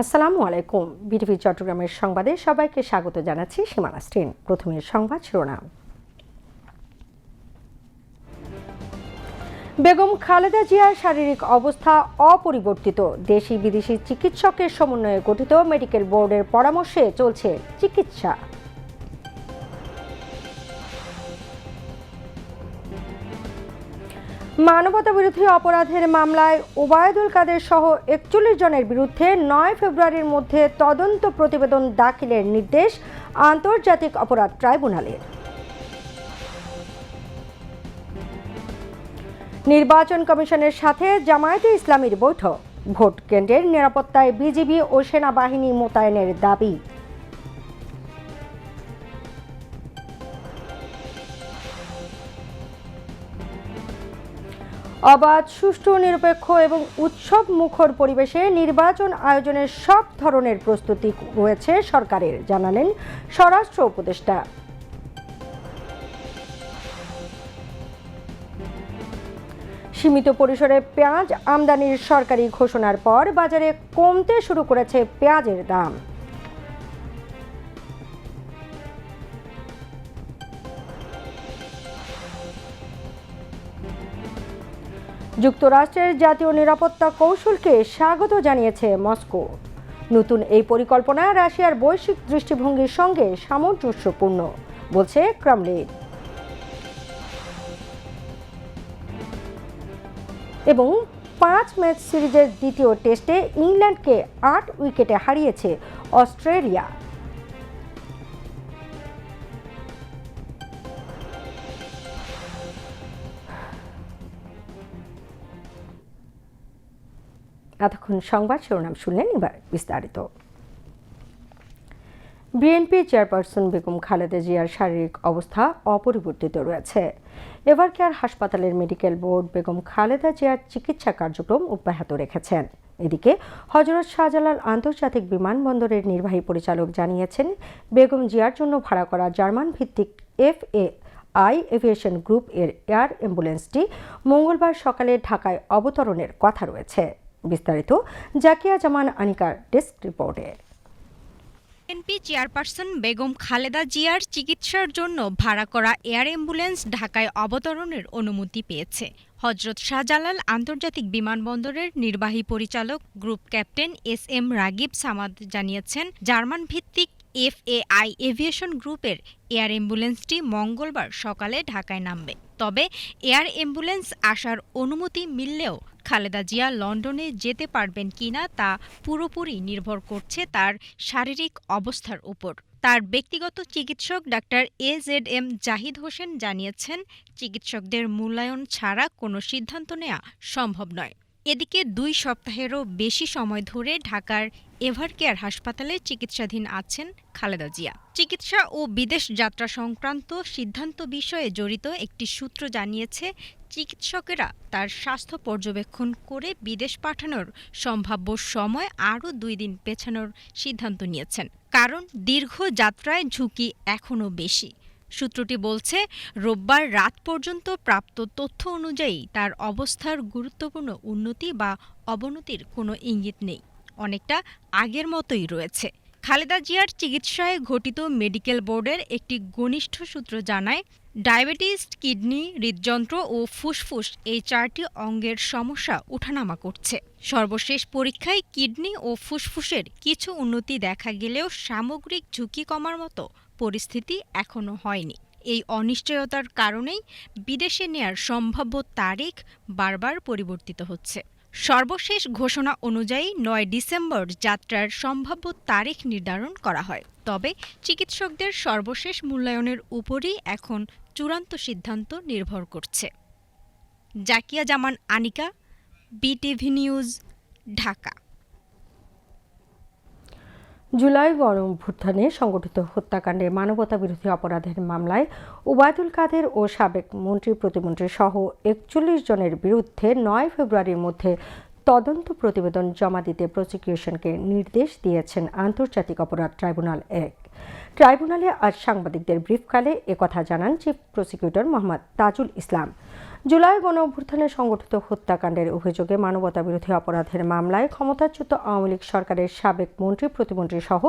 আসসালামু আলাইকুম। বিটিভি চট্টগ্রামের সংবাদে সবাইকে স্বাগত জানাচ্ছি সীমানা স্ট্রিন প্রথমে সংবাদ শিরোনাম। বেগম খালেদা জিয়ার শারীরিক অবস্থা অপরিবর্তিত। দেশি বিদেশি চিকিৎসকের সমন্বয়ে গঠিত মেডিকেল বোর্ডের পরামর্শে চলছে চিকিৎসা। মানবতা বিরোধী অপরাধের মামলায় ওবায়দুল কাদের সহ একচল্লিশ জনের বিরুদ্ধে নয় ফেব্রুয়ারির মধ্যে তদন্ত প্রতিবেদন দাখিলের নির্দেশ আন্তর্জাতিক অপরাধ ট্রাইব্যুনালের। নির্বাচন কমিশনের সাথে জামায়াতে ইসলামীর বৈঠক। ভোট কেন্দ্রের নিরাপত্তায় বিজিবি ও সেনাবাহিনী মোতায়েনের দাবি। অবাধ, সুষ্ঠু, নিরপেক্ষ এবং উৎসব মুখর পরিবেশে নির্বাচন আয়োজনের সব ধরনের প্রস্তুতি রয়েছে সরকারের, জানালেন স্বরাষ্ট্র উপদেষ্টা। সীমিত পরিসরে পেঁয়াজ আমদানির সরকারি ঘোষণার পর বাজারে কমতে শুরু করেছে পেঁয়াজের দাম। যুক্তরাষ্ট্রের জাতীয় নিরাপত্তা কৌশলকে স্বাগত জানিয়েছে মস্কো। নতুন এই পরিকল্পনা রাশিয়ার বৈশ্বিক দৃষ্টিভঙ্গির সঙ্গে সামঞ্জস্যপূর্ণ, বলছে ক্রেমলিন। এবং পাঁচ ম্যাচ সিরিজের দ্বিতীয় টেস্টে ইংল্যান্ডকে আট উইকেটে হারিয়েছে অস্ট্রেলিয়া। এতক্ষণ সংবাদ শিরোনাম শুনলেন এবার বিস্তারিত। বিএনপি চেয়ারপারসন বেগম খালেদা জিয়ার শারীরিক অবস্থা অপরিবর্তিত রয়েছে। এভার কেয়ার হাসপাতালের মেডিকেল বোর্ড বেগম খালেদা জিয়ার চিকিৎসা কার্যক্রম অব্যাহত রেখেছেন? এদিকে হজরত শাহজালাল আন্তর্জাতিক বিমানবন্দরের নির্বাহী পরিচালক জানিয়েছেন, বেগম জিয়ার জন্য ভাড়া করা জার্মান ভিত্তিক F A I aviation group এর এয়ার অ্যাম্বুলেন্সটি মঙ্গলবার সকালে ঢাকায় অবতরণের কথা রয়েছে। বিস্তারিত, জাকিয়া জামান আনিকার ডেস্ক রিপোর্টে। বিএনপি চেয়ারপারসন বেগম খালেদা জিয়ার চিকিৎসার জন্য ভাড়া করা এয়ার অ্যাম্বুলেন্স ঢাকায় অবতরণের অনুমতি পেয়েছে। হজরত শাহজালাল আন্তর্জাতিক বিমানবন্দরের নির্বাহী পরিচালক group captain S M Ragib Samad জানিয়েছেন জার্মান ভিত্তিক এফএআই এভিয়েশন গ্রুপের এয়ার অ্যাম্বুলেন্সটি মঙ্গলবার সকালে ঢাকায় নামবে। তবে এয়ার অ্যাম্বুলেন্স আসার অনুমতি মিললেও খালেদা জিয়া লন্ডনে যেতে পারবেন কিনা তা পুরোপুরি নির্ভর করছে তার শারীরিক অবস্থার উপর। তার ব্যক্তিগত চিকিৎসক doctor A Z M Zahid Hossain জানিয়েছেন, চিকিৎসকদের মূল্যায়ন ছাড়া কোনো সিদ্ধান্ত নেওয়া সম্ভব নয়। এদিকে দুই সপ্তাহেরও বেশি সময় ধরে ঢাকার এভারকেয়ার হাসপাতালে চিকিৎসাধীন আছেন খালেদা জিয়া। চিকিৎসা ও বিদেশ যাত্রা সংক্রান্ত সিদ্ধান্ত বিষয়ে জড়িত একটি সূত্র জানিয়েছে, চিকিৎসকেরা তার স্বাস্থ্য পর্যবেক্ষণ করে বিদেশ পাঠানোর সম্ভাব্য সময় আরও দুই দিন পেছানোর সিদ্ধান্ত নিয়েছেন। কারণ দীর্ঘ যাত্রায় ঝুঁকি এখনও বেশি। সূত্রটি বলছে, রোববার রাত পর্যন্ত প্রাপ্ত তথ্য অনুযায়ী তার অবস্থার গুরুত্বপূর্ণ উন্নতি বা অবনতির কোনো ইঙ্গিত নেই। অনেকটা আগের মতোই রয়েছে। খালেদা জিয়ার চিকিৎসায় ঘটিত মেডিকেল বোর্ডের একটি ঘনিষ্ঠ সূত্র জানায়, ডায়াবেটিস, কিডনি, হৃদযন্ত্র ও ফুসফুস এই চারটি অঙ্গের সমস্যা ওঠানামা করছে। সর্বশেষ পরীক্ষায় কিডনি ও ফুসফুসের কিছু উন্নতি দেখা গেলেও সামগ্রিক ঝুঁকি কমার মতো পরিস্থিতি এখনও হয়নি। এই অনিশ্চয়তার কারণেই বিদেশে নেয়ার সম্ভাব্য তারিখ বারবার পরিবর্তিত হচ্ছে। সর্বশেষ ঘোষণা অনুযায়ী নয় ডিসেম্বর যাত্রার সম্ভাব্য তারিখ নির্ধারণ করা হয়। তবে চিকিৎসকদের সর্বশেষ মূল্যায়নের উপরই এখন চূড়ান্ত সিদ্ধান্ত নির্ভর করছে। Zakia Zaman, Anika, BTV news, Dhaka. July গণঅভ্যুত্থানে সংগঠিত হত্যাকাণ্ডে মানবতা বিরোধী অপরাধের মামলায় ওবায়দুল কাদের ও সাবেক মন্ত্রী প্রতিমন্ত্রী সহ একচল্লিশ জনের বিরুদ্ধে নয় ফেব্রুয়ারির মধ্যে তদন্ত প্রতিবেদন জমা দিতে প্রসিকিউশনকে নির্দেশ দিয়েছেন আন্তর্জাতিক অপরাধ ট্রাইব্যুনাল এক। ট্রাইব্যুনালে আজ সাংবাদিকদের ব্রিফকালে একথা জানান chief prosecutor Mohammad Tajul Islam. July গণ অভ্যুত্থানে সংগঠিত হত্যাকাণ্ডের অভিযোগে মানবতাবিরোধী অপরাধের মামলায় ক্ষমতাচ্যুত আওয়ামী লীগ সরকারের সাবেক মন্ত্রী, প্রতিমন্ত্রী সহ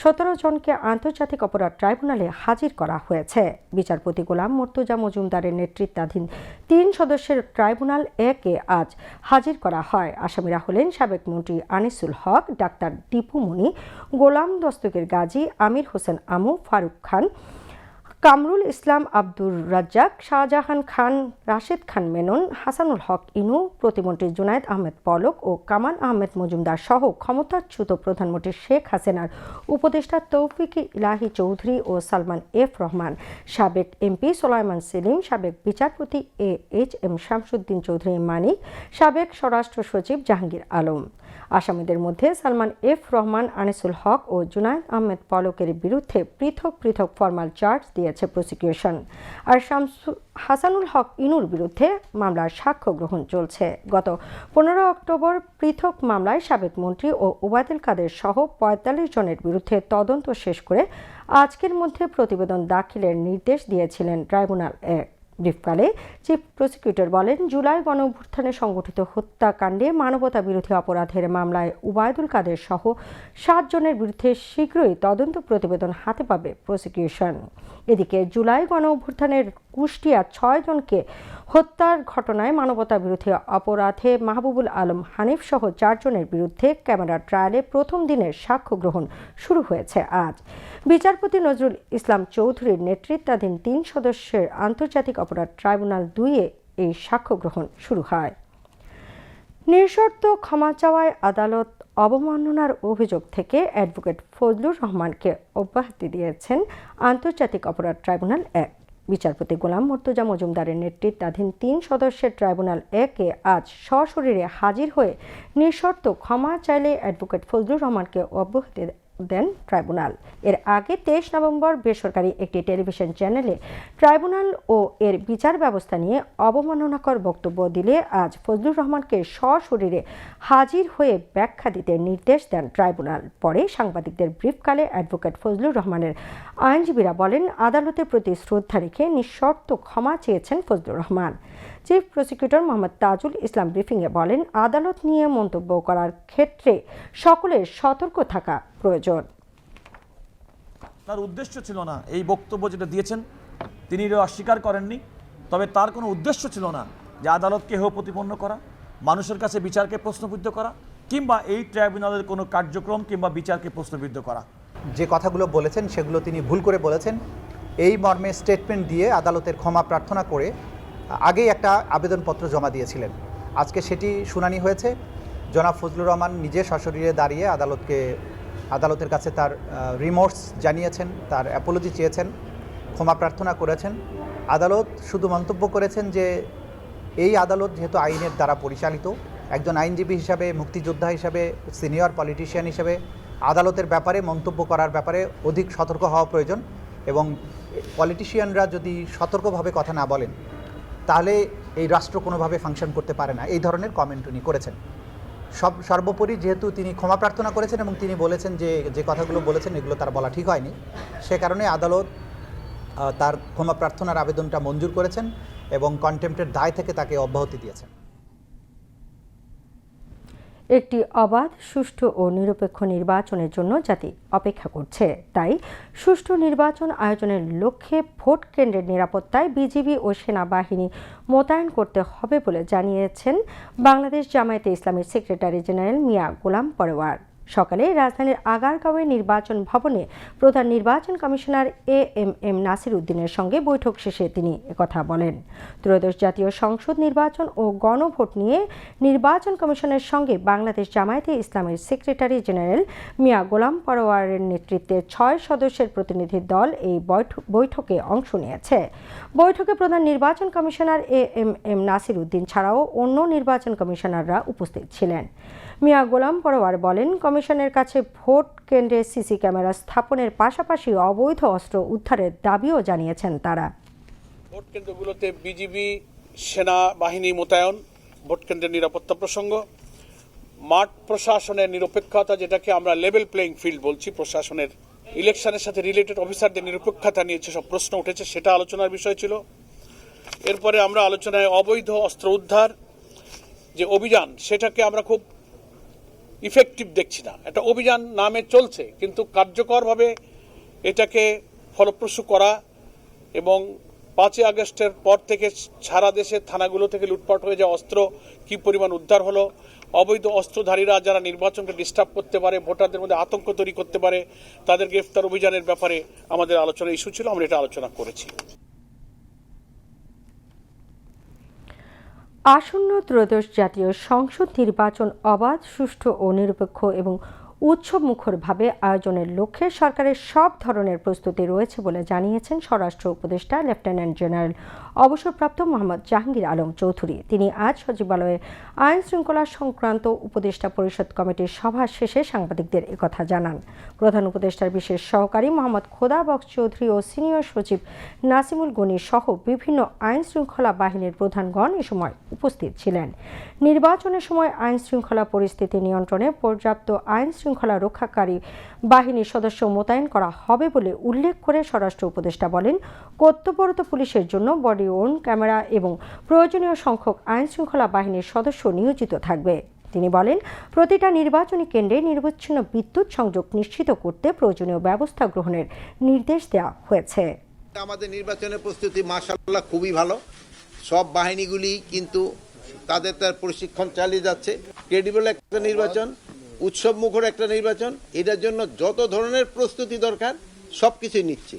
সতেরো জনকে আন্তর্জাতিক অপরাধ ট্রাইব্যুনালে হাজির করা হয়েছে। বিচারপতি গোলাম মর্তুজা মজুমদারের নেতৃত্বাধীন তিন সদস্যের ট্রাইব্যুনাল একে আজ হাজির করা হয়। আসামিরা হলেন সাবেক মন্ত্রী আনিসুল হক, ডাক্তার দীপু মুনি, গোলাম দস্তকের গাজী, আমির হোসেন আমু, ফারুক খান কামরুল ইসলাম আব্দুর রাজ্জাক, শাহজাহান খান, রাশেদ খান মেনন, হাসানুল হক ইনু, প্রতিমন্ত্রী জুনায়েদ আহমেদ পলক ও কামান আহমেদ মজুমদার সহ ক্ষমতাচ্যুত প্রধানমন্ত্রী শেখ হাসিনার উপদেষ্টা তৌফিক ইলাহি চৌধুরী ও সালমান এফ রহমান, সাবেক এমপি সোলাইমান সেলিম, সাবেক বিচারপতি A H M Shamsuddin Chowdhury Manik, সাবেক স্বরাষ্ট্র সচিব জাহাঙ্গীর আলম। আসামিদের মধ্যে সালমান এফ রহমান, আনিসুল হক ও জুনায়দ আহমেদ পলকের বিরুদ্ধে পৃথক পৃথক ফরমাল চার্জ দিয়েছে প্রসিকিউশন। আর শামসু হাসানুল হক ইনুর বিরুদ্ধে মামলার সাক্ষ্য গ্রহণ চলছে। গত পনেরো অক্টোবর পৃথক মামলায় সাবেক মন্ত্রী ও ওবায়দুল কাদের সহ পঁয়তাল্লিশ জনের বিরুদ্ধে তদন্ত শেষ করে আজকের মধ্যে প্রতিবেদন দাখিলের নির্দেশ দিয়েছিলেন ট্রাইব্যুনাল এক ব্রিফকালে চিফ প্রসিকিউটর বলেন, জুলাই গণ অভ্যুত্থানে সংগঠিত হত্যাকাণ্ডে মানবতা বিরোধী অপরাধের মামলায় উবায়দুল কাদের সহ সাতজনের বিরুদ্ধে শীঘ্রই তদন্ত প্রতিবেদন হাতে পাবে প্রসিকিউশন। এদিকে জুলাই গণ অভ্যুত্থানের কুষ্টিয়ার ছয় জনকে হত্যার ঘটনায় মানবতা বিরোধী অপরাধে মাহবুবুল আলম হানিফ সহ চারজনের বিরুদ্ধে ক্যামেরা ট্রায়ালে প্রথম দিনের সাক্ষ্য গ্রহণ শুরু হয়েছে আজ। বিচারপতি নজরুল ইসলাম চৌধুরীর নেতৃত্বাধীন তিন সদস্যের আন্তর্জাতিক অপরাধ ট্রাইব্যুনাল দুইয়ে এই সাক্ষ্য গ্রহণ শুরু হয়। নিঃশর্ত ক্ষমা চাওয়ায় আদালত অবমাননার অভিযোগ থেকে অ্যাডভোকেট ফজলুর রহমানকে অব্যাহতি দিয়েছেন আন্তর্জাতিক অপরাধ ট্রাইব্যুনাল এক। বিচারপতি গোলাম মর্তুজা মজুমদারের নেতৃত্বাধীন তিন সদস্যের ট্রাইব্যুনাল একে আজ সশরীরে হাজির হয়ে নিঃশর্ত ক্ষমা চাইলে অ্যাডভোকেট ফজলুর রহমানকে অব্যাহতি দেন ট্রাইব্যুনাল। এর আগে তেইশ নভেম্বর বেসরকারি একটি টেলিভিশন চ্যানেলে ট্রাইব্যুনাল ও এর বিচার ব্যবস্থা নিয়ে অবমাননাকর বক্তব্য দিলে আজ ফজলুর রহমানকে সশরীরে হাজির হয়ে ব্যাখ্যা দিতে নির্দেশ দেন ট্রাইব্যুনাল। পরে সাংবাদিকদের ব্রিফকালে অ্যাডভোকেট ফজলুর রহমানের আইনজীবীরা বলেন, আদালতের প্রতি শ্রদ্ধা রেখে নিঃশর্ত ক্ষমা চেয়েছেন ফজলুর রহমান। চিফ প্রসিকিউটর মোহাম্মদ তাজুল ইসলাম ব্রিফিংয়ে বলেন আদালত নিয়ে মন্তব্য করার ক্ষেত্রে সকলের সতর্ক থাকা প্রয়োজন। তার উদ্দেশ্য ছিল না এই বক্তব্য যেটা দিয়েছেন তিনি অস্বীকার করেননি তবে তার কোনো উদ্দেশ্য ছিল না যে আদালতকে হেয় প্রতিপন্ন করা মানুষের কাছে বিচারকে প্রশ্নবিদ্ধ করা কিংবা এই ট্রাইব্যুনালের কোনো কার্যক্রম কিংবা বিচারকে প্রশ্নবিদ্ধ করা। যে কথাগুলো বলেছেন সেগুলো তিনি ভুল করে বলেছেন। এই মর্মে স্টেটমেন্ট দিয়ে আদালতের ক্ষমা প্রার্থনা করে আগেই একটা আবেদনপত্র জমা দিয়েছিলেন। আজকে সেটি শুনানি হয়েছে। জনাব ফজলুর রহমান নিজে সশরীরে দাঁড়িয়ে আদালতকে, আদালতের কাছে তার রিমোর্স জানিয়েছেন, তার অ্যাপোলজি চেয়েছেন, ক্ষমা প্রার্থনা করেছেন। আদালত শুধু মন্তব্য করেছেন যে এই আদালত যেহেতু আইনের দ্বারা পরিচালিত, একজন আইনজীবী হিসাবে, মুক্তিযোদ্ধা হিসাবে, সিনিয়র পলিটিশিয়ান হিসাবে আদালতের ব্যাপারে মন্তব্য করার ব্যাপারে অধিক সতর্ক হওয়া প্রয়োজন এবং পলিটিশিয়ানরা যদি সতর্কভাবে কথা না বলেন তাহলে এই রাষ্ট্র কোনোভাবে ফাংশন করতে পারে না। এই ধরনের কমেন্ট উনি করেছেন। সব, সর্বোপরি যেহেতু তিনি ক্ষমা প্রার্থনা করেছেন এবং তিনি বলেছেন যে যে কথাগুলো বলেছেন এগুলো তার বলা ঠিক হয়নি। সে কারণে আদালত তার ক্ষমা প্রার্থনার আবেদনটা মঞ্জুর করেছেন এবং কন্টেম্পটের দায় থেকে তাকে অব্যাহতি দিয়েছেন। একটি অবাধ, সুষ্ঠু ও নিরপেক্ষ নির্বাচনের জন্য জাতি অপেক্ষা করছে। তাই সুষ্ঠু নির্বাচন আয়োজনের লক্ষ্যে ভোট কেন্দ্রের নিরাপত্তায় বিজিবি ও সেনাবাহিনী মোতায়েন করতে হবে বলে জানিয়েছেন বাংলাদেশ জামায়াতে ইসলামের সেক্রেটারি জেনারেল মিয়া গোলাম পরোয়ার। সকালে রাজধানীর আগারগাঁওয়ের নির্বাচন ভবনে প্রধান নির্বাচন commissioner A M M Nasir উদ্দিনের সঙ্গে বৈঠক শেষে তিনি একথা বলেন। ত্রয়োদশ জাতীয় সংসদ নির্বাচন ও গণভোট নিয়ে নির্বাচন কমিশনের সঙ্গে বাংলাদেশ জামায়াতে ইসলামের সেক্রেটারি জেনারেল মিয়া গোলাম পরোয়ারের নেতৃত্বে ছয় সদস্যের প্রতিনিধি দল এই বৈঠক- বৈঠকে অংশ নিয়েছে। বৈঠকে প্রধান নির্বাচন commissioner A M M Nasir Uddin ছাড়াও অন্য নির্বাচন কমিশনাররা উপস্থিত ছিলেন। মিয়া গোলাম পরোয়ার বলেন, কমিশনের কাছে ভোট কেন্দ্রে সিসি ক্যামেরা স্থাপনের পাশাপাশি অবৈধ অস্ত্র উদ্ধারের দাবিও জানিয়েছেন তারা। ভোট কেন্দ্রগুলোতে বিজিবি সেনাবাহিনী মোতায়েন, ভোট কেন্দ্রের নিরাপত্তা প্রসঙ্গ, মাঠ প্রশাসনের নিরপেক্ষতা যেটাকে আমরা লেভেল প্লেইং ফিল্ড বলছি, প্রশাসনের ইলেকশনের সাথে রিলেটেড অফিসারদের নিরপেক্ষতা নিয়ে যেসব প্রশ্ন উঠেছে সেটা আলোচনার বিষয় ছিল। এরপরে আমরা আলোচনায় অবৈধ অস্ত্র উদ্ধার যে অভিযান, সেটাকে আমরা খুব ইফেক্টিভ দেখছি না। একটা অভিযান নামে চলছে, কিন্তু কার্যকরভাবে এটাকে ফলপ্রসূ করা এবং পাঁচই আগস্টের পর থেকে সারা দেশে থানাগুলো থেকে লুটপাট হয়ে যাওয়া অস্ত্র কি পরিমাণ উদ্ধার হলো, অবৈধ অস্ত্রধারীরা যারা নির্বাচনকে ডিস্টার্ব করতে পারে, ভোটারদের মধ্যে আতঙ্ক তৈরি করতে পারে তাদের গ্রেফতার অভিযানের ব্যাপারে আমাদের আলোচনা ইস্যু ছিল, আমরা এটা আলোচনা করেছি। আসন্ন ত্রয়োদশ জাতীয় সংসদ নির্বাচন অবাধ, সুষ্ঠু ও নিরপেক্ষ এবং উৎসবমুখরভাবে আয়োজনের লক্ষ্যে সরকারের সব ধরনের প্রস্তুতি রয়েছে বলে জানিয়েছেন স্বরাষ্ট্র উপদেষ্টা লেফটেন্যান্ট জেনারেল অবসরপ্রাপ্ত মোহাম্মদ জাহাঙ্গীর আলম চৌধুরী। তিনি আজ সচিবালয়ে আইন শৃঙ্খলা সংক্রান্ত উপদেষ্টা পরিষদ কমিটির সভা শেষে সাংবাদিকদের একথা জানান। প্রধান উপদেষ্টার বিশেষ সহকারী মোহাম্মদ খোদা বক্স চৌধুরী ও সিনিয়র সচিব নাসিমুল গনি সহ বিভিন্ন আইন শৃঙ্খলা বাহিনীর প্রধানগণ এ সময় উপস্থিত ছিলেন। নির্বাচনের সময় আইন শৃঙ্খলা পরিস্থিতি নিয়ন্ত্রণে পর্যাপ্ত আইন শৃঙ্খলা রক্ষাকারী বাহিনীর সদস্য মোতায়েন করা হবে বলে উল্লেখ করে স্বরাষ্ট্র উপদেষ্টা বলেন, কর্তব্যরত পুলিশের জন্য বডি ওর্ন ক্যামেরা এবং প্রয়োজনীয় সংখ্যক আইন শৃঙ্খলা বাহিনীর সদস্য নিয়োজিত থাকবে। তিনি বলেন, প্রতিটা নির্বাচনী কেন্দ্রে নিরবচ্ছিন্ন বিদ্যুৎ সংযোগ নিশ্চিত করতে প্রয়োজনীয় ব্যবস্থা গ্রহণের নির্দেশ দেওয়া হয়েছে। আমাদের নির্বাচনের প্রস্তুতি মাশাল্লাহ খুবই ভালো। সব বাহিনীগুলি কিন্তু তাদের তার প্রশিক্ষণ চালিয়ে যাচ্ছে। ক্রেডিবল একটা নির্বাচন উৎসব মুখর একটা নির্বাচন, এটার জন্য যত ধরনের প্রস্তুতি দরকার সব কিছুই নিচ্ছে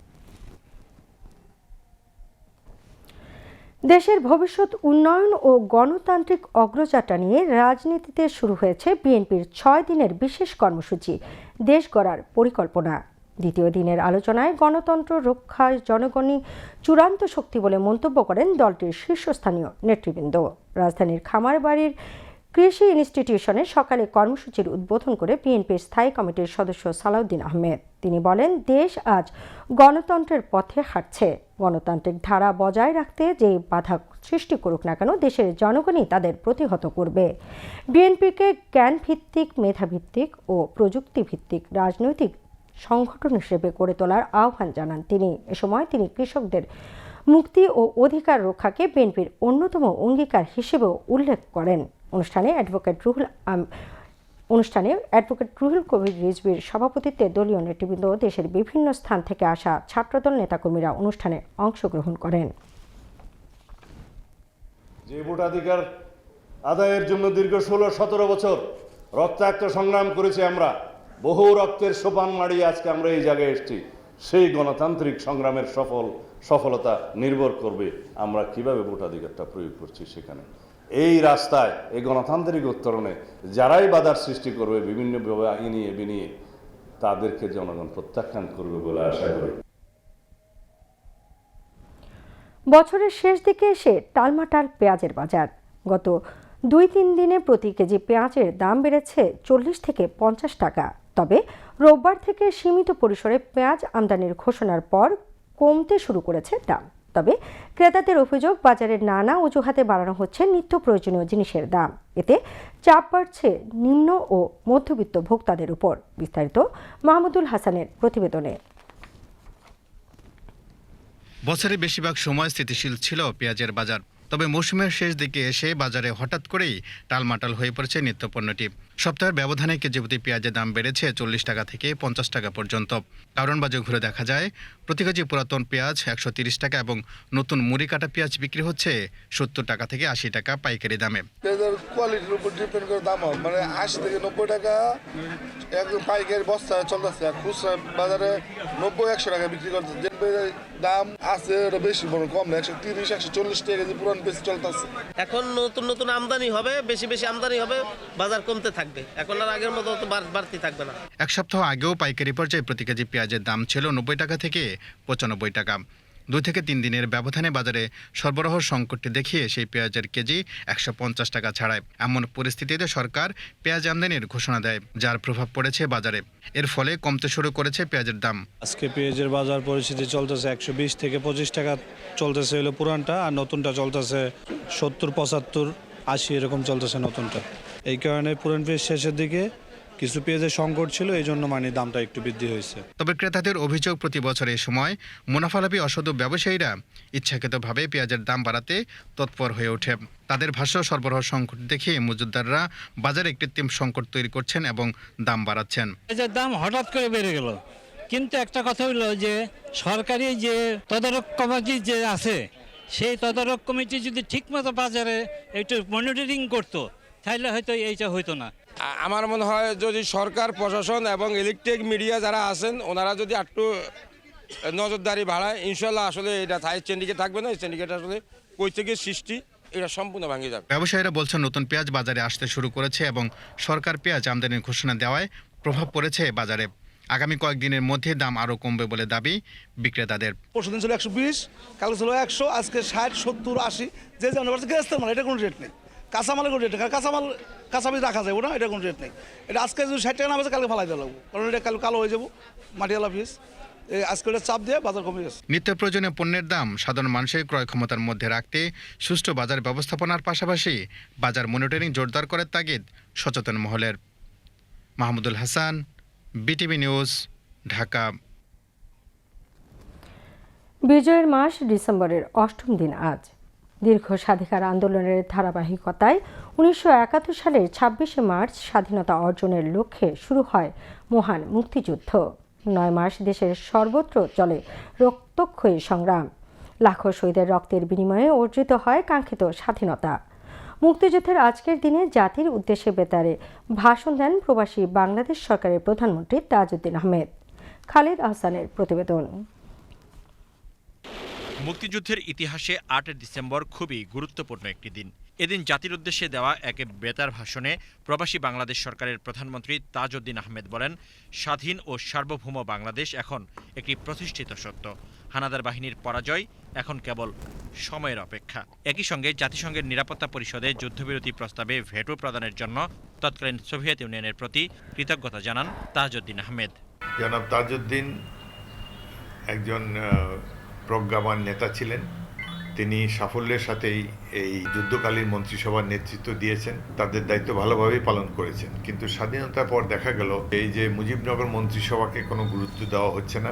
দেশের ভবিষ্যৎ উন্নয়ন ও গণতান্ত্রিক অগ্রযাত্রা নিয়ে রাজনীতিতে শুরু হয়েছে বিএনপির ছয় দিনের বিশেষ কর্মসূচি, দেশ গড়ার পরিকল্পনা। দ্বিতীয় দিনের আলোচনায় গণতন্ত্র রক্ষায় জনগণই চূড়ান্ত শক্তি বলে মন্তব্য করেন দলটির শীর্ষস্থানীয় নেতৃবৃন্দ। রাজধানীর খামারবাড়ির কৃষি ইনস্টিটিউশনে সকালে কর্মসূচির উদ্বোধন করে বিএনপির স্থায়ী কমিটির সদস্য সালাউদ্দিন আহমেদ। তিনি বলেন, দেশ আজ গণতন্ত্রের পথে হাঁটছে। গণতান্ত্রিক ধারা বজায় রাখতে যে বাধা সৃষ্টি করুক না কেন, দেশের জনগণই তাদের প্রতিহত করবে। বিএনপিকে জ্ঞানভিত্তিক, মেধাভিত্তিক ও প্রযুক্তিভিত্তিক রাজনৈতিক সংগঠন হিসেবে গড়ে তোলার আহ্বান জানান তিনি। এ সময় তিনি কৃষকদের মুক্তি ও অধিকার রক্ষাকে বিএনপির অন্যতম অঙ্গীকার হিসেবেও উল্লেখ করেন। অনুষ্ঠানে অ্যাডভোকেট রুহুল অনুষ্ঠানে অ্যাডভোকেট রুহুল কবির রিজবির সভাপতিত্বে দলীয় নেতৃবৃন্দ দেশের বিভিন্ন স্থান থেকে আসা ছাত্রদল নেতাকর্মীরা অনুষ্ঠানে অংশগ্রহণ করেন। যে ভোটাধিকার আদায়ের জন্য দীর্ঘ ষোলো সতেরো বছর রক্তাক্ত সংগ্রাম করেছি আমরা, বহু রক্তের সোপান মাড়িয়ে আজকে আমরা এই জায়গায় এসেছি। সেই গণতান্ত্রিক সংগ্রামের সফল সফলতা নির্ভর করবে আমরা কীভাবে ভোটাধিকারটা প্রয়োগ করছি সেখানে। এই রাস্তায়, এই গণতান্ত্রিক উত্তরণে যারাই বাধার সৃষ্টি করবে বিভিন্নভাবে ইনিয়ে বিনিয়ে, তাদেরকে জনগণ প্রত্যাখ্যান করবে বলে আশা করি। বছরের শেষ দিকে এসে টালমাটাল পেঁয়াজের বাজার। গত দুই তিন দিনে প্রতি কেজি পেঁয়াজের দাম বেড়েছে চল্লিশ থেকে পঞ্চাশ টাকা। তবে রোববার থেকে সীমিত পরিসরে পেঁয়াজ আমদানির ঘোষণার পর কমতে শুরু করেছে দাম। তবে ক্রেতাদের অভিযোগ, বাজারের নানা অজুহাতে বাড়ানো হচ্ছে নিত্য প্রয়োজনীয় জিনিসের দাম। এতে চাপ বাড়ছে নিম্ন ও মধ্যবিত্ত ভোক্তাদের উপর, বিস্তারিত মাহমুদুল হাসানের প্রতিবেদনে। বছরের বেশিরভাগ সময় স্থিতিশীল ছিল পেঁয়াজের বাজার, তবে মৌসুমের শেষ দিকে এসে বাজারে হঠাৎ করেই টালমাটাল হয়ে পড়েছে নিত্যপণ্যটি। সপ্তাহের ব্যবধানে কেজিপ্রতি পেঁয়াজের দাম বেড়েছে চল্লিশ টাকা থেকে পঞ্চাশ টাকা পর্যন্ত। কারণ বাজার ঘুরে দেখা যায় প্রতি কেজি পুরাতন পেঁয়াজ একশো তিরিশ টাকা এবং নতুন মুড়ি কাটা পেঁয়াজ বিক্রি হচ্ছে সত্তর টাকা থেকে আশি টাকা পাইকারি দামে। পেঁয়াজের কোয়ালিটির উপর ডিপেন্ড করে দাম হয়। মানে আশি থেকে নব্বই টাকা একদম পাইকারি বস্তা চলতেছে। খুচরা বাজারে নব্বই একশো টাকা বিক্রি করতেছে। যে দাম আছে বেশি বড় কম না। একশো তিরিশ একশো চল্লিশ টাকা কেজি পুরান বেশি চলতেছে। এখন নতুন নতুন আমদানি হবে বেশি বেশি আমদানি হবে বাজার কমতে থাকবে। এখন আর আগের মতো তো বাড়তি থাকবে না। এক সপ্তাহ আগেও পাইকারি পর্যায়ে প্রতি কেজি পেঁয়াজের দাম ছিল নব্বই টাকা থেকে পঁচানব্বই টাকা। দুই থেকে তিন দিনের ব্যবধানে বাজারে সরবরাহ সংকটটি দেখিয়ে সেই পেঁয়াজের কেজি একশো পঞ্চাশ টাকা ছাড়ায়। এমন পরিস্থিতিতে সরকার পেঁয়াজ আমদানির ঘোষণা দেয় যার প্রভাব পড়েছে বাজারে। এর ফলে কমতে শুরু করেছে পেঁয়াজের দাম। আজকে পেঁয়াজের বাজার পরিস্থিতি চলতেছে একশো বিশ থেকে পঁচিশ টাকা চলতেছে হলো পুরানটা আর নতুনটা চলতেছে সত্তর পঁচাত্তর আশি এরকম চলতেছে নতুনটা। এই কারণে পুরান পেঁয়াজ শেষের দিকে কিছু পেঁয়াজের সংকট ছিল এই জন্য মানে দামটা একটু বৃদ্ধি হয়েছে। তবে ক্রেতাদের অভিযোগ প্রতি বছর এই সময় মুনাফালাভী অসাধু ব্যবসায়ীরা ইচ্ছাকৃতভাবে পেঁয়াজের দাম বাড়াতে তৎপর হয়ে ওঠে। তাদের ভাষ্য সরবরাহ সংকট দেখে মজুতদাররা বাজারে কৃত্রিম সংকট তৈরি করছেন এবং দাম বাড়াচ্ছেন। পেঁয়াজের দাম হঠাৎ করে বেড়ে গেল। কিন্তু একটা কথা হলো যে সরকারি যে তদারক কমিটি যে আছে সেই তদারক কমিটি যদি ঠিকমতো বাজারে একটু মনিটরিং করতো তাহলে হয়তো এইটা হইতো না। আমার মনে হয় যদি সরকার প্রশাসন এবং ইলেকট্রিক মিডিয়া যারা আছেন ওনারা যদি একটু নজরদারি বাড়ায় ইনশাল্লাহ আসলে এটা থাই চেন্ডিকে থাকবে না এই চেন্ডিকেট আসলে কই থেকে সৃষ্টি এটা সম্পূর্ণ ভাঙে যাবে। ব্যবসায়ীরা বলছেন নতুন পেঁয়াজ বাজারে আসতে শুরু করেছে এবং সরকার পেঁয়াজ আমদানির ঘোষণা দেওয়ায় প্রভাব পড়েছে বাজারে। আগামী কয়েকদিনের মধ্যে দাম আরও কমবে বলে দাবি বিক্রেতাদের। পরশু দিন ছিল একশো বিশ কালকে ছিল একশো আজকে ষাট সত্তর আশি যে যেমন পারছে এটা কোনো রেট নেই। কাঁচামালের কোনো রেট নেই। কাঁচামাল কাঁচামাল রাখা যাবে না এটা কোনো রেট নেই। এটা আজকে যদি ষাট টাকা না বেছে কালকে ফালাই দেওয়া লাগবো। কারণ এটা কাল কালো হয়ে যাব মাটিওয়ালা পিস এই আজকে চাপ দিয়ে বাজার কমে গেছে। নিত্য প্রয়োজনীয় পণ্যের দাম সাধারণ মানুষের ক্রয় ক্ষমতার মধ্যে রাখতে সুষ্ঠু বাজার ব্যবস্থাপনার পাশাপাশি বাজার মনিটরিং জোরদার করার তাগিদ সচেতন মহলের। Mahmudul Hasan BTV news Dhaka. বিজয়ের মাস ডিসেম্বরের অষ্টম দিন আজ। দীর্ঘ স্বাধিকার আন্দোলনের ধারাবাহিকতায় উনিশশো একাত্তর সালের ছাব্বিশে মার্চ স্বাধীনতা অর্জনের লক্ষ্যে শুরু হয় মহান মুক্তিযুদ্ধ। নয় মাস দেশের সর্বত্র চলে রক্তক্ষয়ী সংগ্রাম। লাখো শহীদের রক্তের বিনিময়ে অর্জিত হয় কাঙ্ক্ষিত স্বাধীনতা। মুক্তিযুদ্ধের আজকের দিনে জাতির উদ্দেশ্যে বেতারে ভাষণ দেন প্রবাসী বাংলাদেশ সরকারের প্রধানমন্ত্রী তাজউদ্দিন আহমেদ। খালিদ আহসানের প্রতিবেদন। মুক্তিযুদ্ধের ইতিহাসে আট ডিসেম্বর খুবই গুরুত্বপূর্ণ একটি দিন। এদিন জাতির উদ্দেশ্যে দেওয়া এক বেতার ভাষণে প্রবাসী বাংলাদেশ সরকারের প্রধানমন্ত্রী তাজউদ্দিন আহমেদ বলেন, স্বাধীন ও সার্বভৌম বাংলাদেশ এখন একটি প্রতিষ্ঠিত সত্য। হানাদার বাহিনীর পরাজয় এখন কেবল সময়ের অপেক্ষা। একই সঙ্গে জাতিসংঘের নিরাপত্তা পরিষদে যুদ্ধবিরতি প্রস্তাবে ভেটো প্রদানের জন্য তৎকালীন সোভিয়েত ইউনিয়নের প্রতি কৃতজ্ঞতা জানান তাজউদ্দিন আহমেদ। জনাব তাজউদ্দিন একজন প্রজ্ঞাবান নেতা ছিলেন। তিনি সাফল্যের সাথেই এই যুদ্ধকালীন মন্ত্রিসভার নেতৃত্ব দিয়েছেন। তাদের দায়িত্ব ভালোভাবেই পালন করেছেন। কিন্তু স্বাধীনতার পর দেখা গেল, এই যে মুজিবনগর মন্ত্রিসভাকে কোনো গুরুত্ব দেওয়া হচ্ছে না।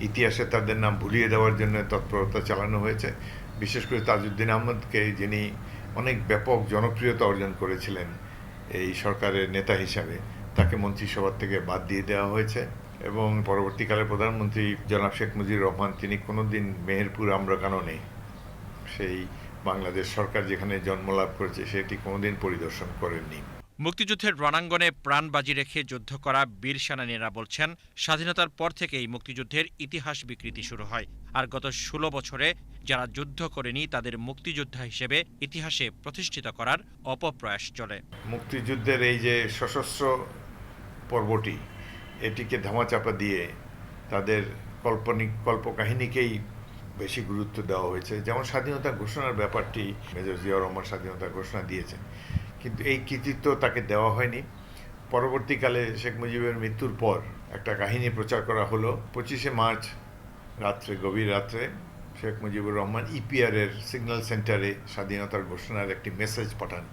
ইতিহাসে তাদের নাম ভুলিয়ে দেওয়ার জন্য তৎপরতা চালানো হয়েছে। বিশেষ করে তাজউদ্দিন আহমদকে, যিনি অনেক ব্যাপক জনপ্রিয়তা অর্জন করেছিলেন এই সরকারের নেতা হিসাবে, তাকে মন্ত্রিসভার থেকে বাদ দিয়ে দেওয়া হয়েছে। এবং পরবর্তীকালে প্রধানমন্ত্রী জনাব শেখ মুজিবুর রহমান তিনি কোনোদিন মেহেরপুর আম্রকানও নেই। সেই বাংলাদেশ সরকার যেখানে জন্মলাভ করেছে সেটি কোনোদিন পরিদর্শন করেননি। মুক্তিযুদ্ধের রণাঙ্গনে প্রাণ বাজি রেখে যুদ্ধ করা বীর সেনানীরা বলছেন স্বাধীনতার পর থেকেই মুক্তিযুদ্ধের ইতিহাস বিকৃতি শুরু হয়। আর গত ষোলো বছরে যারা যুদ্ধ করেনি তাদের মুক্তিযোদ্ধা হিসেবে ইতিহাসে প্রতিষ্ঠিত করার অপপ্রয়াস চলে। মুক্তিযুদ্ধের এই যে সশস্ত্র পর্বটি এটিকে ধামাচাপা দিয়ে তাদের কল্পনিক, কল্পকাহিনীকেই বেশি গুরুত্ব দেওয়া হয়েছে। যেমন স্বাধীনতা ঘোষণার ব্যাপারটি মেজর জিয়া রহমান স্বাধীনতা ঘোষণা দিয়েছেন। কিন্তু এই কৃতিত্ব তাকে দেওয়া হয়নি। পরবর্তীকালে শেখ মুজিবের মৃত্যুর পর একটা কাহিনী প্রচার করা হলো। পঁচিশে মার্চ রাত্রে, গভীর রাত্রে শেখ মুজিবুর রহমান ইপিআরের সিগন্যাল সেন্টারে স্বাধীনতার ঘোষণার একটি মেসেজ পাঠান।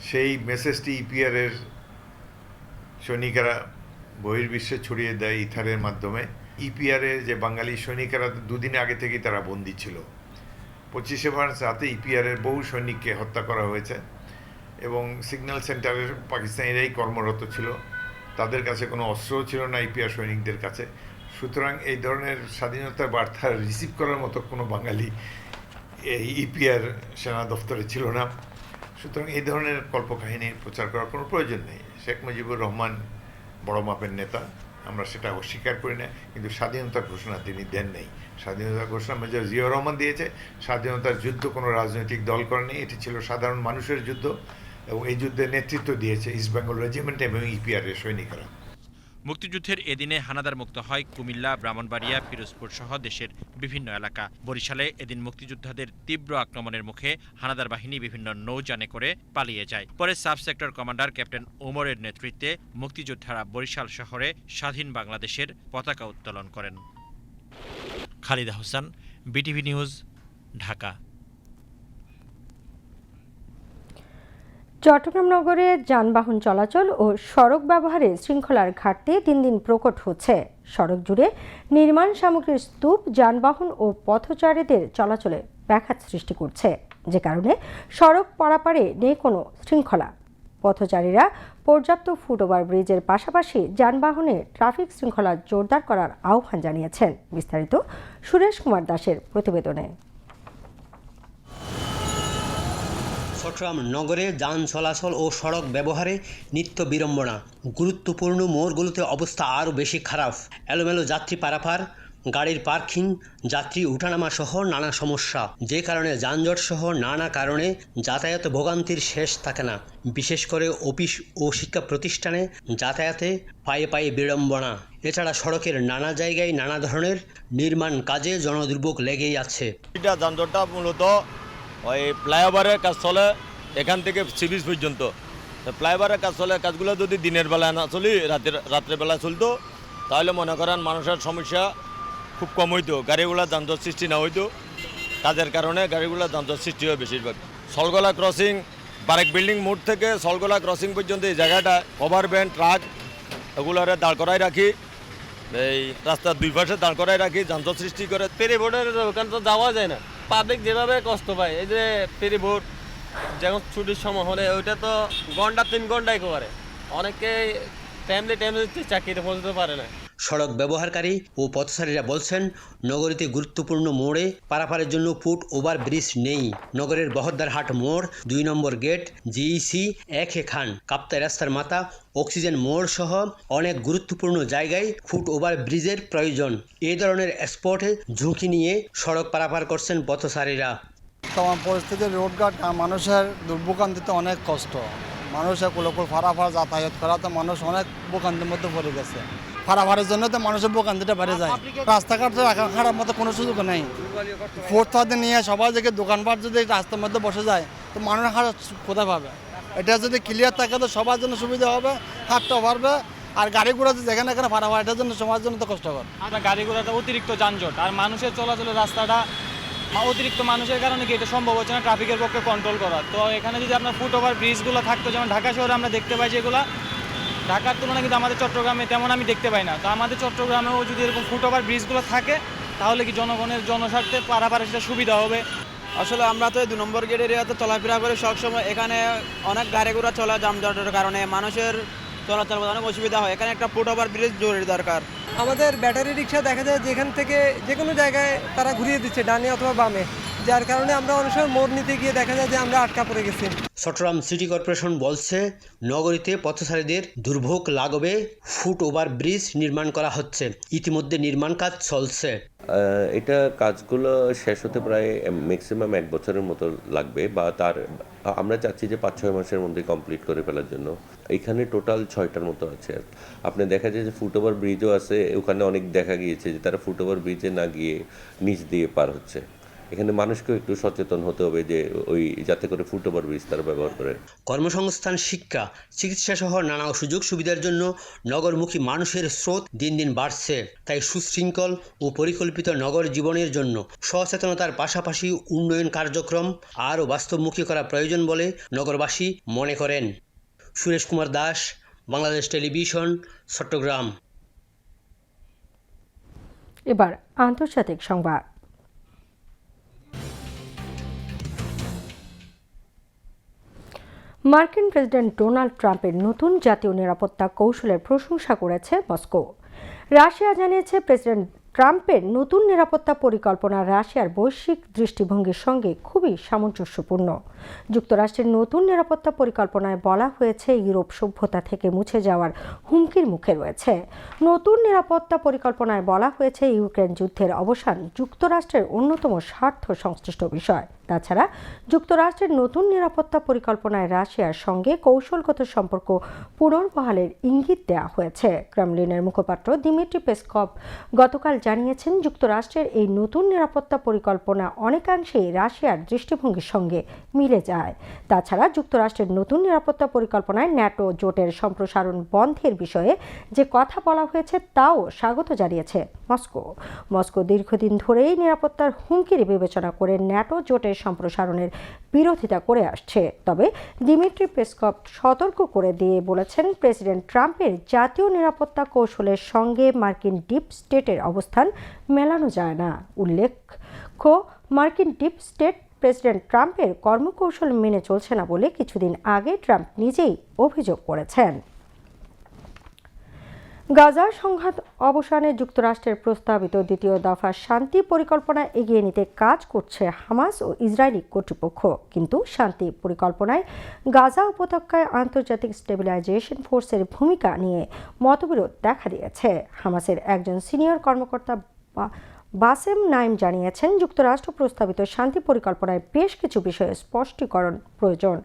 সেই মেসেজটি ইপিআরের সৈনিকেরা বহির্বিশ্বে ছড়িয়ে দেয় ইথারের মাধ্যমে। ইপিআরে যে বাঙালি সৈনিকেরা দুদিন আগে থেকেই তারা বন্দী ছিল। পঁচিশে মার্চ রাতে ইপিআরের বহু সৈনিককে হত্যা করা হয়েছে এবং সিগন্যাল সেন্টারের পাকিস্তানিরাই কর্মরত ছিল। তাদের কাছে কোনো অস্ত্রও ছিল না ইপিআর সৈনিকদের কাছে। সুতরাং এই ধরনের স্বাধীনতার বার্তা রিসিভ করার মতো কোনো বাঙালি এই ইপিআর সেনা দফতরে ছিল না। সুতরাং এই ধরনের কল্পকাহিনী প্রচার করার কোনো প্রয়োজন নেই। শেখ মুজিবুর রহমান বড় মাপের নেতা, আমরা সেটা অস্বীকার করি না, কিন্তু স্বাধীনতার ঘোষণা তিনি দেন নেই। স্বাধীনতার ঘোষণা মেজর জিয়া রহমান দিয়েছে, স্বাধীনতার যুদ্ধ কোনো রাজনৈতিক দল করেনি, এটি ছিল সাধারণ মানুষের যুদ্ধ, এবং এই যুদ্ধে নেতৃত্ব দিয়েছে ইস্ট বেঙ্গল রেজিমেন্ট এবং ইপিআরের সৈনিকরা। মুক্তিযুদ্ধের এদিনে হানাদার মুক্ত হয় কুমিল্লা, ব্রাহ্মণবাড়িয়া, পিরোজপুর সহ দেশের বিভিন্ন এলাকা। বরিশালে এদিন মুক্তিযোদ্ধাদের তীব্র আক্রমণের মুখে হানাদার বাহিনী বিভিন্ন নৌযানে করে পালিয়ে যায়। পরে সাব সেক্টর কমান্ডার ক্যাপ্টেন ওমরের নেতৃত্বে মুক্তিযোদ্ধারা বরিশাল শহরে স্বাধীন বাংলাদেশের পতাকা উত্তোলন করেন। Khalida Hossain, BTV news, Dhaka. Chittagong নগরে যানবাহন চলাচল ও সড়ক ব্যবহারে শৃঙ্খলার ঘাটতি দিন দিন প্রকট হচ্ছে। সড়ক জুড়ে নির্মাণ সামগ্রীর স্তূপ, যানবাহন ও পথচারীদের চলাচলে ব্যাঘাত সৃষ্টি করছে। যে কারণে সড়ক পারাপারে নেই কোনো শৃঙ্খলা। পথচারীরা পর্যাপ্ত ফুট ওভার ব্রিজের পাশাপাশি যানবাহনে ট্রাফিক শৃঙ্খলা জোরদার করার আহ্বান জানিয়েছেন। বিস্তারিত সুরেশ কুমার দাসের প্রতিবেদনে। চট্টগ্রাম নগরে যান চলাচল ও সড়ক ব্যবহারে নিত্য বিড়ম্বনা। গুরুত্বপূর্ণ মোড়গুলোতে অবস্থা আরও বেশি খারাপ। এলোমেলো যাত্রী পারাপার, গাড়ির পার্কিং, যাত্রী উঠানামা সহ নানা সমস্যা। যে কারণে যানজট সহ নানা কারণে যাতায়াত ভোগান্তির শেষ থাকে না। বিশেষ করে অফিস ও শিক্ষা প্রতিষ্ঠানে যাতায়াতে পায়ে পায়ে বিড়ম্বনা। এছাড়া সড়কের নানা জায়গায় নানা ধরনের নির্মাণ কাজে জনদুর্ভোগ লেগেই আছে। এটা যানজটটা মূলত ওই ফ্লাইওভারের কাজ চলে এখান থেকে সি বিচ পর্যন্ত ফ্লাইওভারের কাজ চলে, কাজগুলো যদি দিনের বেলায় না চলি, রাতের রাত্রেবেলায় চলতো, তাহলে মনে করেন মানুষের সমস্যা খুব কম হইতো, গাড়িগুলো যানজট সৃষ্টি না হইতো। কাজের কারণে গাড়িগুলো যানজট সৃষ্টি হয় বেশিরভাগ। সলগোলা ক্রসিং বারেক বিল্ডিং মোড় থেকে সলগোলা ক্রসিং পর্যন্ত এই জায়গাটা ওভার ভ্যান ট্রাক এগুলোরে দাঁড় করাই রাখি। এই রাস্তার দুই পাশে দাঁড় করাই রাখি, যানজট সৃষ্টি করে। পেরিবোর্ডের ওখানে তো যাওয়া যায় না। পাবলিক যেভাবে কষ্ট পায়, এই যে পেরি ভোট যেমন ছুটির সময় হলে ওইটা তো ঘণ্টা, তিন ঘন্টায় করে। অনেকে ফ্যামিলি ট্যামিলি চাকরিতে পৌঁছতে পারে না। সড়ক ব্যবহারকারী ও পথচারীরা বলছেন, নগরীতে গুরুত্বপূর্ণ মোড়ে পারাপারের জন্য ফুট ওভার ব্রিজ নেই। নগরের বহদ্দারহাট মোড়, দুই নম্বর গেট, জিইসি, এক হে খান কাপ্তাই রাস্তার মাথা, অক্সিজেন মোড় সহ অনেক গুরুত্বপূর্ণ জায়গায় ফুট ওভার ব্রিজের প্রয়োজন। এই ধরনের স্পটে ঝুঁকি নিয়ে সড়ক পারাপার করছেন পথচারীরা। বর্তমান পরিস্থিতির রোডঘাট মানুষের দুর্ভোগান্তিতে অনেক কষ্ট। মানুষের কুলকুল ফারাফার, যাতায়াত করাতে মানুষ অনেক ভোগান্তির মধ্যে পড়ে গেছে। ফারাফারের জন্য তো মানুষের ভোগান্তিটা বেড়ে যায়। রাস্তাঘাটে রাখা খারাপ মতো কোনো সুযোগ নেই। ফুটপাতে নিয়ে সবাই থেকে দোকানপাট যদি রাস্তার মধ্যে বসে যায়, তো মানুষ হারা কোথায় পাবে? এটা যদি ক্লিয়ার থাকে তো সবার জন্য সুবিধা হবে, হাতটা পারবে আর গাড়ি ঘোড়া যেখানে এখানে ফারাফার এটার জন্য সবার জন্য তো কষ্টকর। আমরা গাড়ি ঘোড়াটা অতিরিক্ত যানজট, আর মানুষের চলাচলের রাস্তাটা অতিরিক্ত মানুষের কারণে কি এটা সম্ভব হচ্ছে না? ট্রাফিকের পক্ষে কন্ট্রোল করা। তো এখানে যদি আপনার ফুট ওভার ব্রিজগুলো থাকতো, যেমন ঢাকা শহরে আমরা দেখতে পাই যেগুলো ঢাকার তুলনায় কিন্তু আমাদের চট্টগ্রামে তেমন আমি দেখতে পাই না। তো আমাদের চট্টগ্রামেও যদি এরকম ফুট ওভার ব্রিজগুলো থাকে তাহলে কি জনগণের জনস্বার্থে পারাপারে সেটা সুবিধা হবে? আসলে আমরা তো এই দু নম্বর গেট এরিয়াতে চলাফেরা করি সবসময়। এখানে অনেক গাড়ি ঘোড়া চলা যানজটের কারণে মানুষের চলাচল অনেক অসুবিধা হয়। এখানে একটা ফুট ওভার ব্রিজ জরুরি দরকার। আমাদের ব্যাটারি রিক্সা দেখা যায় যেখান থেকে যে কোনো জায়গায় তারা ঘুরিয়ে দিচ্ছে ডানে অথবা বামে। যার কারণে আমরা অনেক সময় মোড় নিতে গিয়ে দেখা যায় যে আমরা আটকা পড়ে গেছি। চট্টগ্রাম সিটি কর্পোরেশন বলছে নগরীতে পথচারীদের দুর্ভোগ লাগবে ফুট ওভার ব্রিজ নির্মাণ করা হচ্ছে। ইতিমধ্যে নির্মাণ কাজ চলছে। এটা কাজগুলো শেষ হতে প্রায় ম্যাক্সিমাম এক বছরের মতো লাগবে বা তার আমরা চাচ্ছি যে পাঁচ ছয় মাসের মধ্যে কমপ্লিট করে ফেলার জন্য। এখানে টোটাল ছয়টার মতো আছে। আর আপনি দেখা যায় যে ফুট ওভার ব্রিজও আছে ওখানে অনেক দেখা গিয়েছে যে তারা ফুট ওভার ব্রিজে না গিয়ে নিচ দিয়ে পার হচ্ছে। এখানে মানুষকেও একটু সচেতন হতে হবে যে ওই যাতে করে ফুট ওভার ব্রিজ তারা ব্যবহার করে। কর্মসংস্থান শিক্ষা চিকিৎসা সহ নানা সুযোগ সুবিধার জন্য নগরমুখী মানুষের স্রোত দিন দিন বাড়ছে। তাই সুশৃঙ্খল ও পরিকল্পিত নগর জীবনের জন্য সচেতনতার পাশাপাশি উন্নয়ন কার্যক্রম আরও বাস্তবমুখী করা প্রয়োজন বলে নগরবাসী মনে করেন। সুরেশ কুমার দাস বাংলাদেশ টেলিভিশন চট্টগ্রাম। এবার আন্তর্জাতিক সংবাদ। মার্কিন প্রেসিডেন্ট ডোনাল্ড ট্রাম্পের নতুন জাতীয় নিরাপত্তা কৌশলের প্রশংসা করেছে মস্কো। রাশিয়া জানিয়েছে প্রেসিডেন্ট ট্রাম্পের নতুন নিরাপত্তা পরিকল্পনা রাশিয়ার বৈশ্বিক দৃষ্টিভঙ্গির সঙ্গে খুবই সামঞ্জস্যপূর্ণ। যুক্তরাষ্ট্রের নতুন নিরাপত্তা পরিকল্পনায় বলা হয়েছে, ইউরোপ সভ্যতা থেকে মুছে যাওয়ার হুমকির মুখে রয়েছে। নতুন নিরাপত্তা পরিকল্পনায় বলা হয়েছে, ইউক্রেন যুদ্ধের অবসান যুক্তরাষ্ট্রের অন্যতম স্বার্থ সংশ্লিষ্ট বিষয়। তাছাড়া যুক্তরাষ্ট্রের নতুন নিরাপত্তা পরিকল্পনায় রাশিয়ার সঙ্গে কৌশলগত সম্পর্ক পুনর্বহালের ইঙ্গিত দেওয়া হয়েছে। ক্রেমলিনের মুখপাত্র দিমিত্রি পেসকভ গতকাল জানিয়েছেন, যুক্তরাষ্ট্রের এই নতুন নিরাপত্তা পরিকল্পনা অনেকাংশেই রাশিয়ার দৃষ্টিভঙ্গির সঙ্গে মিলে যায়। তাছাড়া যুক্তরাষ্ট্রের নতুন নিরাপত্তা পরিকল্পনায় ন্যাটো জোটের সম্প্রসারণ বন্ধের বিষয়ে যে কথা বলা হয়েছে তাও স্বাগত জানিয়েছে মস্কো। মস্কো দীর্ঘদিন ধরেই নিরাপত্তার হুমকির বিবেচনা করে ন্যাটো জোটের সম্প্রসারণের বিরোধিতা করে আসছে। তবে দিমিত্রি পেসকপ সতর্ক করে দিয়ে বলেছেন, প্রেসিডেন্ট ট্রাম্পের জাতীয় নিরাপত্তা কৌশলের সঙ্গে মার্কিন ডিপ স্টেটের অবস্থান মেলানো যায় না। উল্লেখ্য, মার্কিন ডিপ স্টেট প্রেসিডেন্ট ট্রাম্পের কর্মকৌশল মেনে চলছে না বলে কিছুদিন আগে ট্রাম্প নিজেই অভিযোগ করেছেন। গাজার সংঘাত অবসানে যুক্তরাষ্ট্রের প্রস্তাবিত দ্বিতীয় দফা শান্তি পরিকল্পনা এগিয়ে নিতে কাজ করছে হামাস ও ইসরায়েলি কর্তৃপক্ষ। কিন্তু শান্তি পরিকল্পনায় গাজা উপত্যকায় আন্তর্জাতিক স্টেবিলাইজেশন ফোর্সের ভূমিকা নিয়ে মতবিরোধ দেখা দিয়েছে। হামাসের একজন সিনিয়র কর্মকর্তা বাসেম নাইম জানিয়েছেন, যুক্তরাষ্ট্র প্রস্তাবিত শান্তি পরিকল্পনায় বেশ কিছু বিষয়ে স্পষ্টীকরণ প্রয়োজন।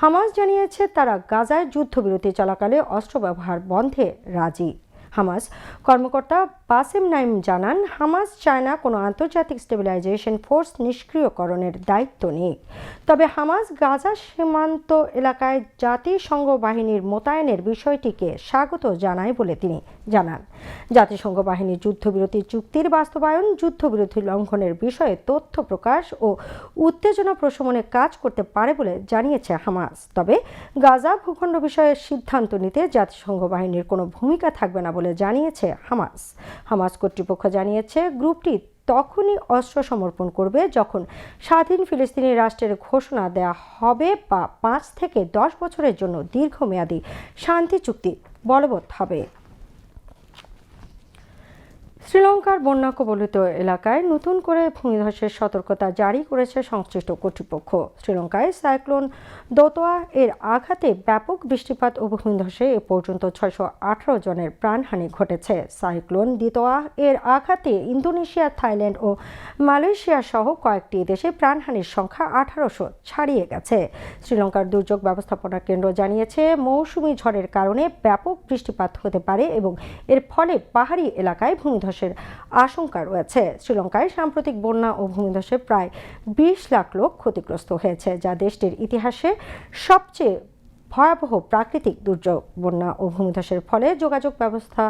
হামাস জানিয়েছে, তারা গাজায় যুদ্ধবিরতি চলাকালে অস্ত্র ব্যবহার বন্ধে রাজি। হামাস। কর্মকর্তা বাসেম নাইম জানান, হামাস চায় না কোনো আন্তর্জাতিক স্টেবিলাইজেশন ফোর্স নিষ্ক্রিয়করণের দায়িত্ব নেই। তবে হামাস গাজা সীমান্ত এলাকায় জাতিসংঘ বাহিনীর মোতায়েনের বিষয়টিকে স্বাগত জানায় বলে তিনি জানান। জাতিসংঘ বাহিনীর যুদ্ধবিরতি চুক্তির বাস্তবায়ন, যুদ্ধবিরতি লঙ্ঘনের বিষয়ে তথ্য প্রকাশ ও উত্তেজনা প্রশমনে কাজ করতে পারে বলে জানিয়েছে হামাস। তবে গাজা ভূখণ্ড বিষয়ে সিদ্ধান্ত নিতে জাতিসংঘ বাহিনীর কোনো ভূমিকা থাকবে না বলে জানিয়েছে হামাস। হামাস কর্তৃপক্ষ জানিয়েছে, গ্রুপটি তখনই অস্ত্র সমর্পণ করবে যখন স্বাধীন ফিলিস্তিনি রাষ্ট্রের ঘোষণা দেয়া হবে বা পাঁচ থেকে দশ বছরের জন্য দীর্ঘমেয়াদী শান্তি চুক্তি বলবৎ হবে। শ্রীলঙ্কার বন্যা কবলিত এলাকায় নতুন করে ভূমিধসের সতর্কতা জারি করেছে সংশ্লিষ্ট কর্তৃপক্ষ। শ্রীলঙ্কায় সাইক্লোন দোতোয়া এর আঘাতে ব্যাপক বৃষ্টিপাত ও ভূমিধসে এ পর্যন্ত ছয়শো আঠারো জনের প্রাণহানি ঘটেছে। সাইক্লোন দিতোয়া এর আঘাতে ইন্দোনেশিয়া, থাইল্যান্ড ও মালয়েশিয়া সহ কয়েকটি দেশে প্রাণহানির সংখ্যা আঠারোশো ছাড়িয়ে গেছে। শ্রীলঙ্কার দুর্যোগ ব্যবস্থাপনা কেন্দ্র জানিয়েছে, মৌসুমি ঝড়ের কারণে ব্যাপক বৃষ্টিপাত হতে পারে এবং এর ফলে পাহাড়ি এলাকায় ভূমিধসের আশঙ্কা রয়েছে। শ্রীলঙ্কায় সাম্প্রতিক বন্যা ও ভূমিধসে প্রায় বিশ লাখ লোক ক্ষতিগ্রস্ত হয়েছে, যা দেশটির ইতিহাসে সবচেয়ে ভয়াবহ প্রাকৃতিক দুর্যোগ। বন্যা ও ভূমিধসের ফলে যোগাযোগ ব্যবস্থা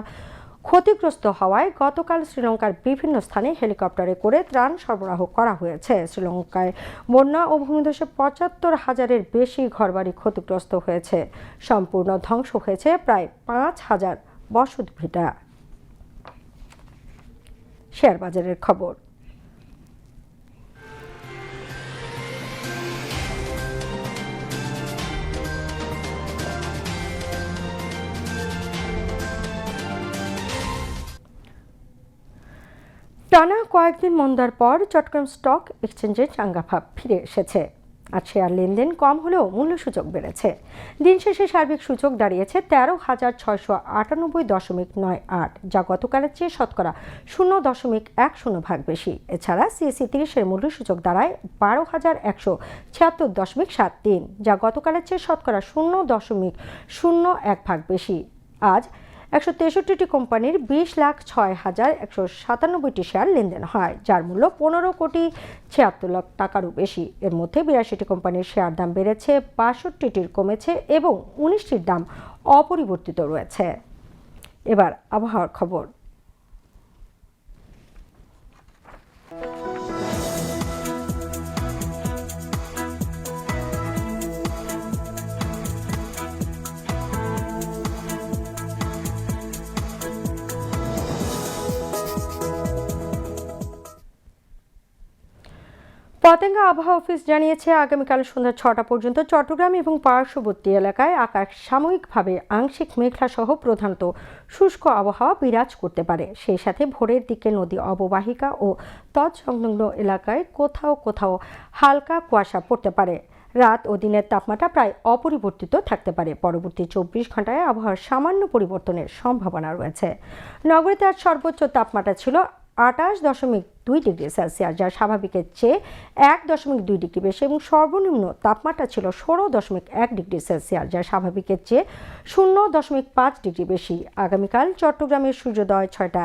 ক্ষতিগ্রস্ত হওয়ায় গতকাল শ্রীলঙ্কার বিভিন্ন স্থানে হেলিকপ্টারে করে ত্রাণ সরবরাহ করা হয়েছে। শ্রীলঙ্কায় বন্যা ও ভূমিধসে পঁচাত্তর হাজারের বেশি ঘরবাড়ি ক্ষতিগ্রস্ত হয়েছে। সম্পূর্ণ ধ্বংস হয়েছে প্রায় পাঁচ হাজার বসত ভিটা শেয়ার বাজারের খবর। টানা কয়েকদিন মন্দার পর চট্টগ্রাম স্টক এক্সচেঞ্জে চাঙ্গাভাব ফিরে এসেছে। আর শেয়ার লেনদেন কম হলেও মূল্য সূচক বেড়েছে। দিন শেষে সার্বিক সূচক দাঁড়িয়েছে তেরো হাজার ছয়শো আটানব্বই দশমিক নয় আট, যা গতকালের চেয়ে শতকরা শূন্য দশমিক এক শূন্য ভাগ বেশি। এছাড়া সিএসি তিরিশের মূল্য সূচক দাঁড়ায় বারো হাজার একশো ছিয়াত্তর দশমিক সাত তিন, যা গতকালের চেয়ে শতকরা শূন্য দশমিক শূন্য এক ভাগ বেশি। আজ একশো তেষট্টিটি কোম্পানির বিশ লাখ ছয় হাজার একশো সাতানব্বইটি শেয়ার লেনদেন হয়, যার মূল্য পনেরো কোটি ছিয়াত্তর লাখ টাকারও বেশি। এর মধ্যে বিরাশিটি কোম্পানির শেয়ার দাম বেড়েছে, বাষট্টিটির কমেছে এবং উনিশটির দাম অপরিবর্তিত রয়েছে। এবার আবহাওয়ার খবর। পতেঙ্গা আবহাওয়া অফিস জানিয়েছে, আগামীকাল সন্ধ্যা ছটা পর্যন্ত চট্টগ্রাম এবং পার্শ্ববর্তী এলাকায় আকাশ সাময়িকভাবে আংশিক মেঘলা সহ প্রধানত শুষ্ক আবহাওয়া বিরাজ করতে পারে। সেই সাথে ভোরের দিকে নদী অববাহিকা ও তৎসংলগ্ন এলাকায় কোথাও কোথাও হালকা কুয়াশা পড়তে পারে। রাত ও দিনের তাপমাত্রা প্রায় অপরিবর্তিত থাকতে পারে। পরবর্তী চব্বিশ ঘন্টায় আবহাওয়ার সামান্য পরিবর্তনের সম্ভাবনা রয়েছে। নগরীতে আজ সর্বোচ্চ তাপমাত্রা ছিল আটাশ দশমিক দুই ডিগ্রি সেলসিয়াস, যা স্বাভাবিকের চেয়ে এক দশমিক দুই ডিগ্রি বেশি এবং সর্বনিম্ন তাপমাত্রা ছিল ষোলো দশমিক এক ডিগ্রি সেলসিয়াস, যা স্বাভাবিকের চেয়ে শূন্য দশমিক পাঁচ ডিগ্রি বেশি। আগামীকাল চট্টগ্রামের সূর্যোদয় ছয়টা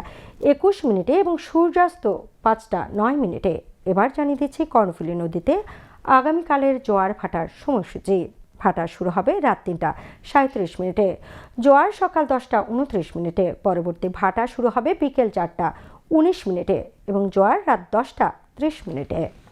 একুশ মিনিটে এবং সূর্যাস্ত পাঁচটা নয় মিনিটে। এবার জানিয়ে দিচ্ছি কর্ণফুলী নদীতে আগামীকালের জোয়ার ভাটার সময়সূচি। ভাটা শুরু হবে রাত তিনটা সাঁত্রিশ মিনিটে। জোয়ার সকাল দশটা উনত্রিশ মিনিটে। পরবর্তী ভাটা শুরু হবে বিকেল চারটা উনিশ মিনিটে এবং জয়ার রাত দশটা ত্রিশ মিনিটে।